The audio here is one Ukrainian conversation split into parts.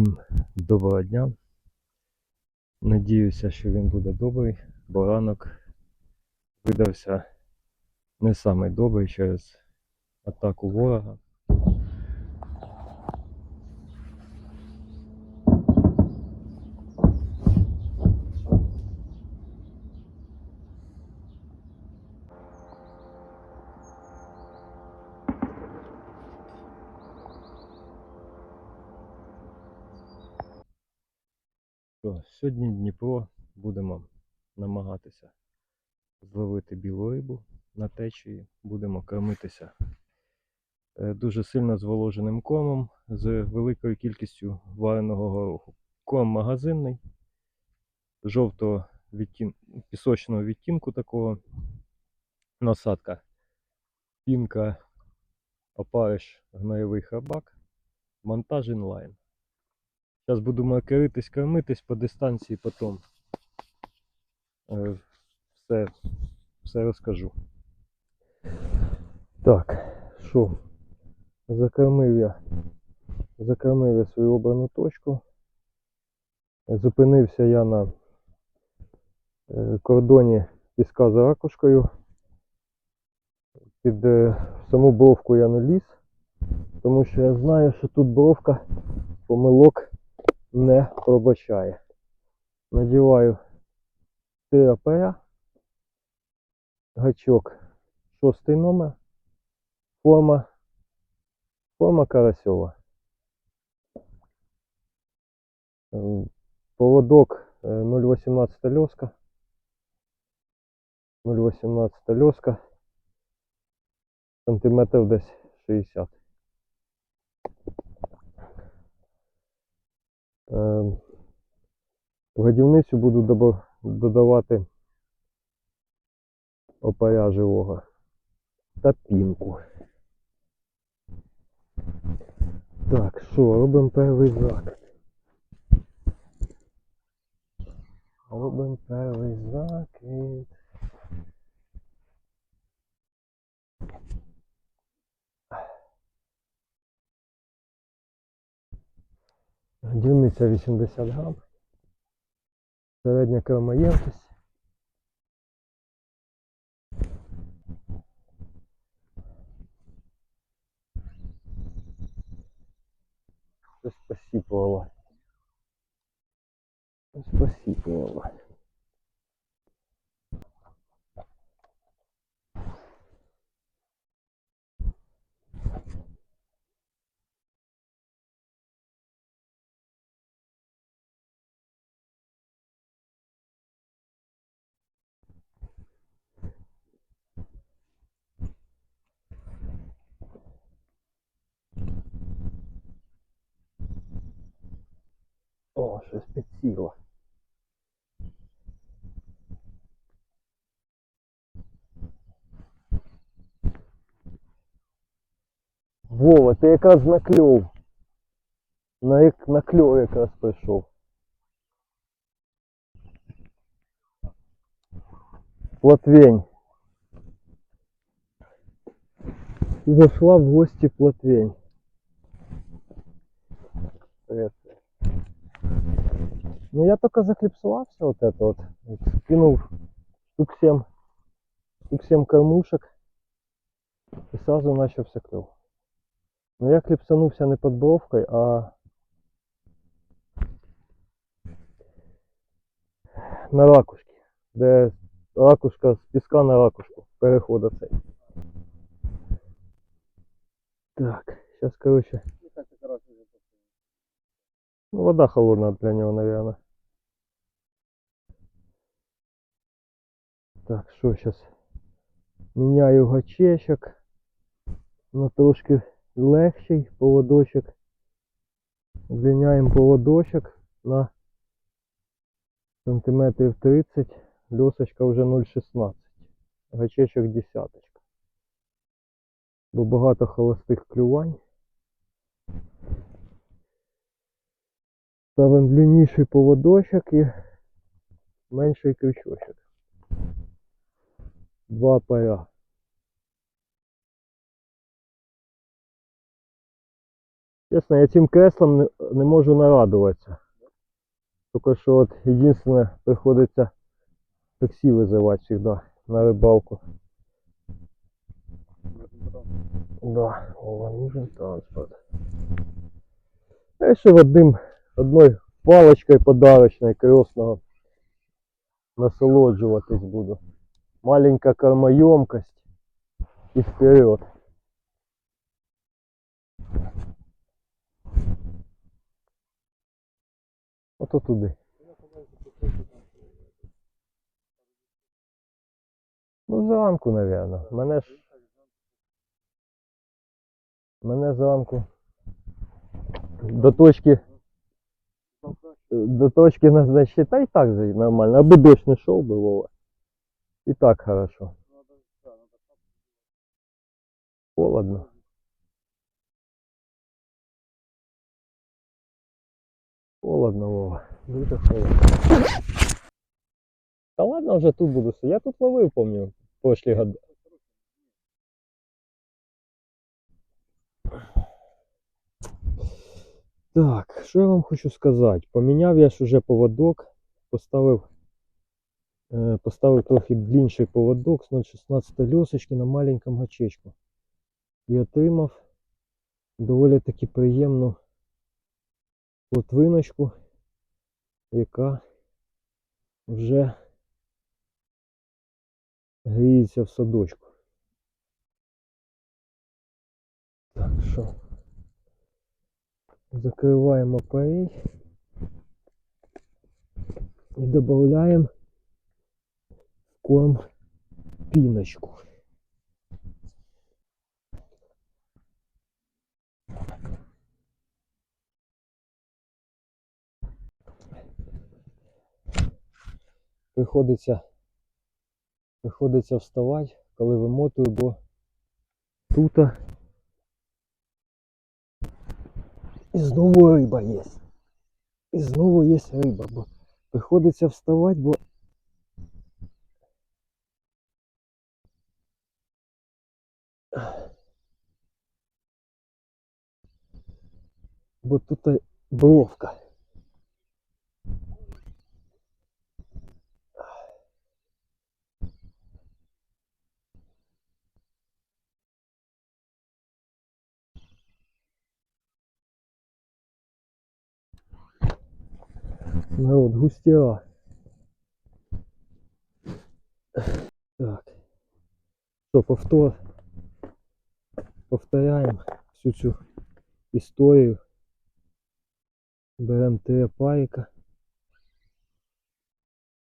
Всім доброго дня. Надіюся, що він буде добрий, бо ранок видався не самий добрий через атаку ворога. Що, сьогодні Дніпро будемо намагатися зловити білу рибу на течії, будемо кормитися е, дуже сильно зволоженим кормом з великою кількістю вареного гороху. Корм магазинний, жовтого відтін... пісочного відтінку такого. Насадка пінка, опариш, гноєвий хабак, монтаж інлайн. Зараз будемо керитись, кормитись по дистанції потім. Е, Все, все розкажу. Так, що? Закормив я. Закормив я свою обрану точку. Зупинився я на е, кордоні піска за ракушкою. Під е, саму бровку я не ліз, тому що я знаю, що тут бровка помилок не пробачає. Надіваю 4 гачок, шостий номер, форма, форма карасьова. Поводок е, 0,18 льоска. 0,18 льоска. Сантиметрів десь 60. В годівницю буду додавати опаря живого та пінку. Так, що, робимо перший закид. Робимо перший закид. Годівниця 80 грам. Середня кормоємкість. Щось посіпувало. Щось посіпувало. О, щось підсіло. Вова, ти якраз на кльов. На, на кльов якраз прийшов. Плотвень. Зашла в гости Плотвень. Привет. Ну я только заклипсовался вот это вот. вот Кинул штук 7, штук 7 кормушек и сразу начался клев. Но я кліпсанувся не під бровкою, а на ракушки, де ракушка з піска на ракушку переходить цей. Так, сейчас, короче, ну, вода холодная для него, наверное. Так, що сейчас? Міняю гачечок на трошки легший поводочок. Звільняємо поводочок на сантиметрів 30. Льосочка вже 0,16. Гачечок десяточка. Бо багато холостих клювань. Ставимо длинніший поводочок і менший крючочок. Два пара. Чесно, я цим креслом не, не можу нарадуватися. Тільки що от єдине приходиться таксі визивати завжди на рибалку. Да, о, нужен транспорт. Я ще в одним, одной палочкою подарочной крестного насолоджуватись буду. Маленька кормоемкость и вперед. Ото туди. Ну, зранку, напевно. Мене ж. Мене зранку. До точки. До точки назначить. Та і так же нормально. Аби дощ не шов би, Вова. І так хорошо. Холодно. Холодно, Вова. Дуже холодно. Та ладно, вже тут буду. Я тут ловив, помню, прошлі годи. Так, що я вам хочу сказати? Поміняв я ж уже поводок, поставив, е, поставив трохи длінший поводок з 0,16 льосочки на маленькому гачечку. І отримав доволі таки приємну плотвиночку, яка вже гріється в садочку. Так, що? Закриваємо апарель і додаємо в корм піночку. Приходиться, приходиться вставати, коли вимотую, бо тут і знову риба є. І знову є риба, бо приходиться вставати, бо бо тут бровка. Народ, густіра. Так. Що, повтор. Повторяємо всю цю історію. Беремо три парика.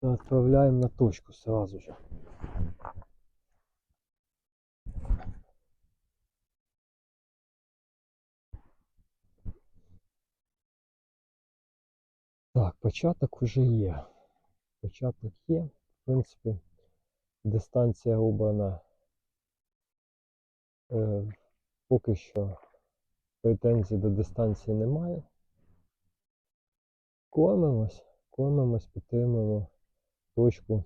Та відправляємо на точку сразу же. Так, початок вже є. Початок є. В принципі, дистанція обрана. Е, поки що претензій до дистанції немає. Кормимось, кормимось, підтримуємо точку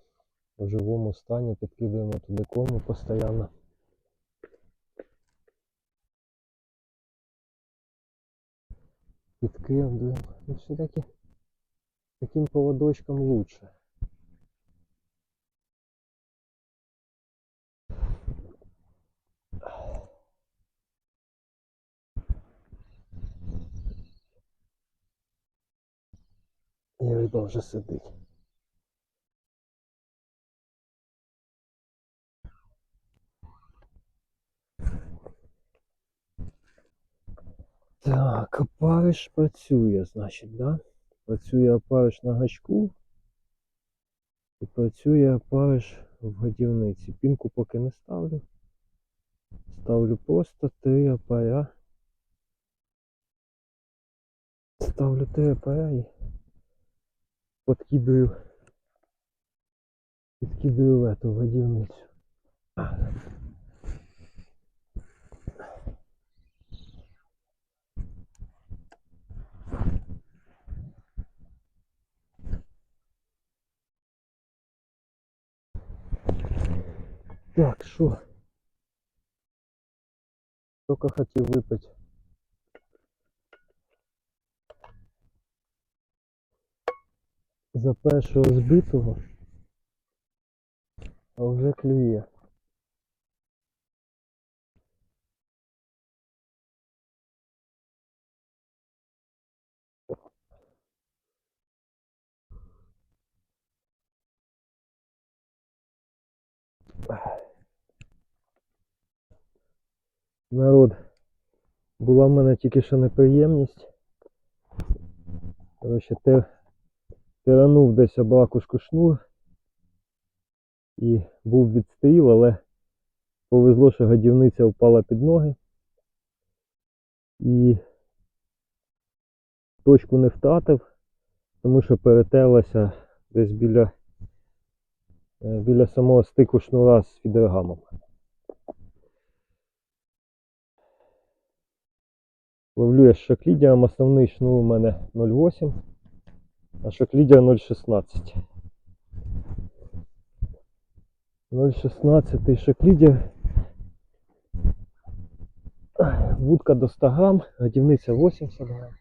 в живому стані, підкидаємо туди корму постійно. Підкидуємо. Ну, все-таки таким поводочком лучше. І риба вже сидить. Так, опариш працює, значить, да? Працює опариш на гачку. І працює опариш в годівниці. Пінку поки не ставлю. Ставлю просто три опаря. Ставлю три опаря і подкидую. Підкидую в эту годівницю. Так, що? Тільки хотів випити. За першого збитого, а вже клює. Ugh. Народ, була в мене тільки що неприємність. Коротше, те, тиранув десь об ракушку шнур і був відстріл, але повезло, що годівниця впала під ноги. І точку не втратив, тому що перетерлася десь біля, е, біля самого стику шнура з фідергамом. Ловлю я з шоклідером, основний шнур у мене 0,8, а шоклідер 0,16. 0,16 шоклідер. Вудка до 100 грам, годівниця 80 грам.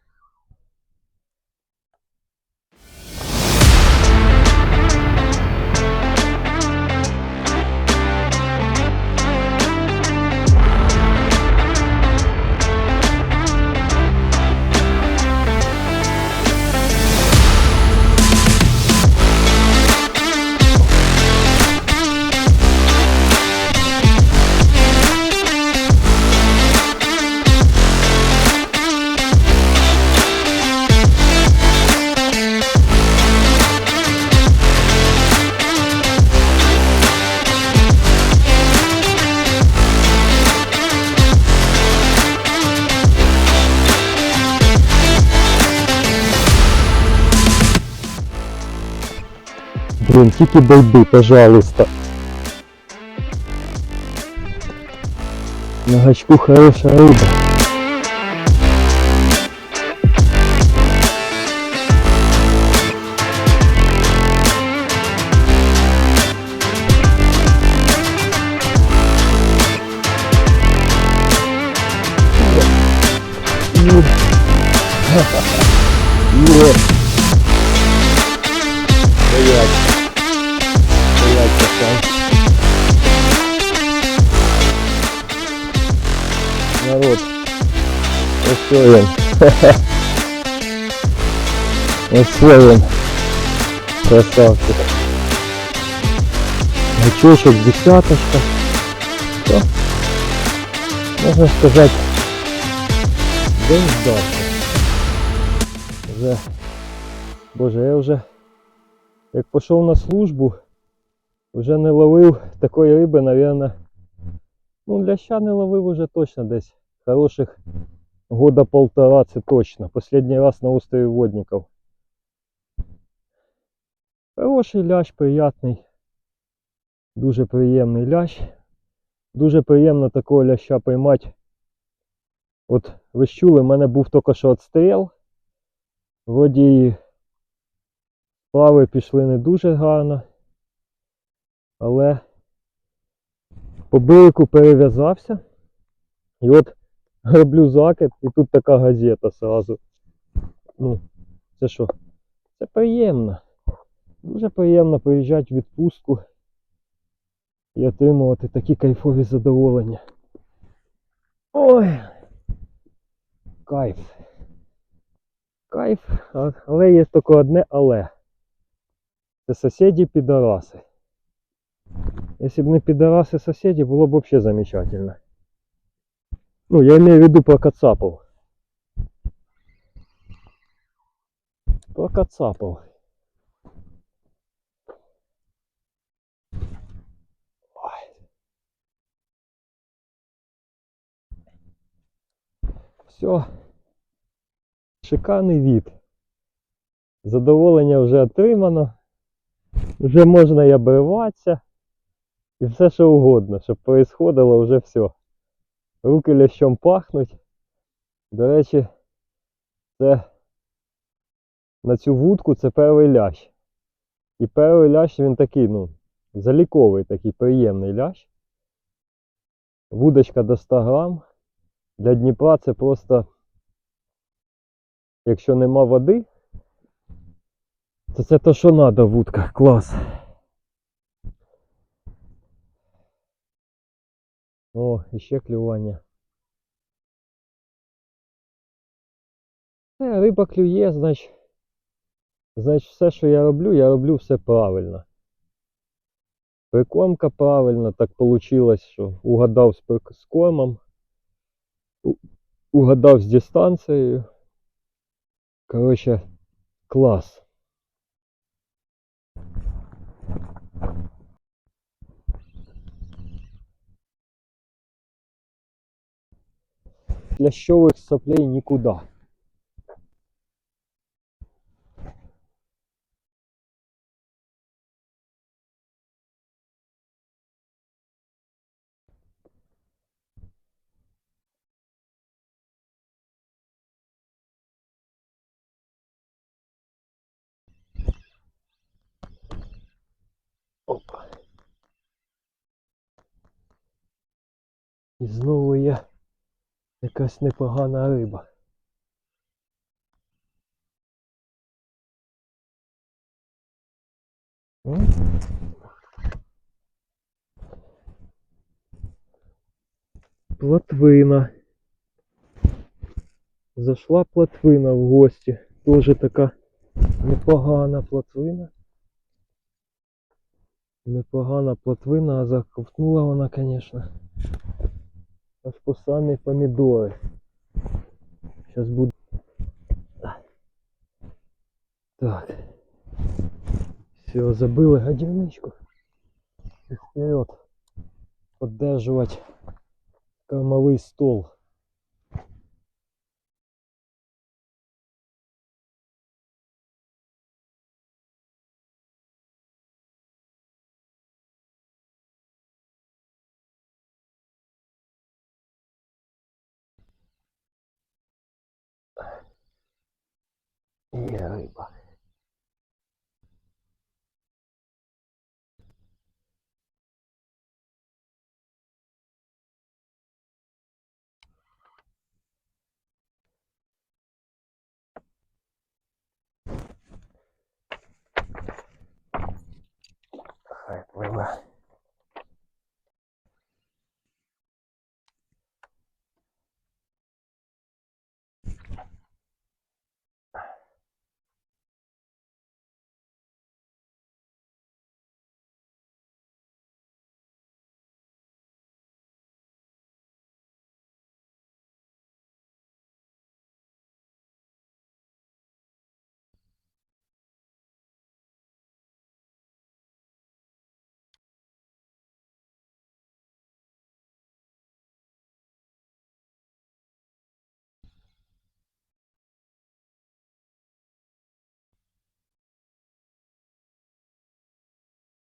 Блин, тільки байди, пожалуйста. На гачку хорошая рыба. Ю. Ось він. Красавчик. Гачочок, десяточка. Все. Можна сказати, день здався. Вже. Боже, я вже як пішов на службу, вже не ловив такої риби, напевно. Ну, ляща не ловив уже точно десь. Хороших года полтора, це точно. Последній раз на острові Водников. Хороший лящ, приятний. Дуже приємний лящ. Дуже приємно такого ляща поймати. От ви ж чули, в мене був тільки що отстріл. Вроді і Справи пішли не дуже гарно, але по бирику перев'язався. І от роблю закид, і тут така газета сразу. Ну, це що? Це приємно. Дуже приємно приїжджати в відпустку і отримувати такі кайфові задоволення. Ой! Кайф. Кайф, але є тільки одне але. Це сусіди підараси. Якщо б не підараси сусіди, було б взагалі замечательно. Ну, я имею в виду про кацапов. Про кацапов. Все. Шикарний від. Задоволення вже отримано. Вже можна і обриватися. І все що угодно, щоб происходило вже все. Руки лящом пахнуть. До речі, це на цю вудку це перший лящ. І перший лящ він такий, ну, заліковий такий приємний лящ. Вудочка до 100 грам. Для Дніпра це просто, якщо нема води, Це, це то, що треба, вудка. Клас. О, іще клювання. Е, риба клює, значить, значить все, що я роблю, я роблю все правильно. Прикормка правильно, так вийшло, що угадав з, кормом, угадав з дистанцією. Коротше, клас. Лящових соплей нікуди. Опа. І знову є якась непогана риба. М? Плотвина. Зайшла плотвина в гості. Тоже така непогана плотвина. Непогана плотвина, а заковтнула вона, звісно. Аж по самі помідори. Зараз буде. Так. Все, забили годівничку. І вперед. Поддерживать кормовий стол. Є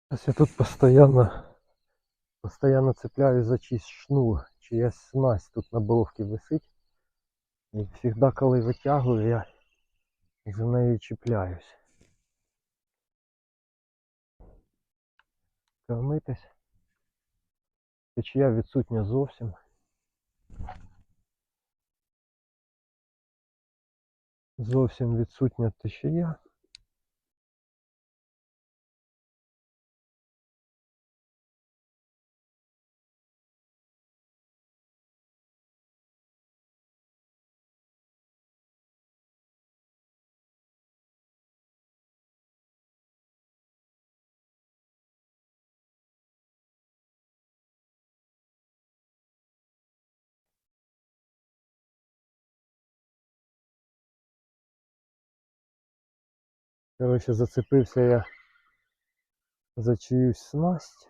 Сейчас я тут постоянно, постоянно цепляюсь за чийсь шнур, чиясь снасть тут на бровці висить. І завжди, коли витягую, я за нею чіпляюсь. Кормитись. Течія відсутня зовсім. Зовсім відсутня течія. Коротше, зацепився я за чиюсь снасть.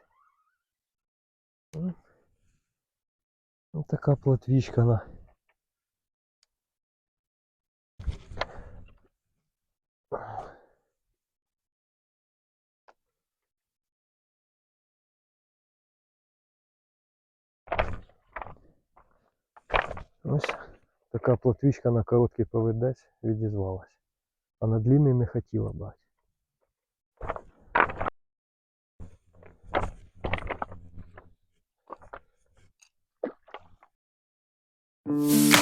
Ну, така плотвічка на. Ось така плотвічка на короткий повідець відізвалась. А на длинний не хотіла брати. Thank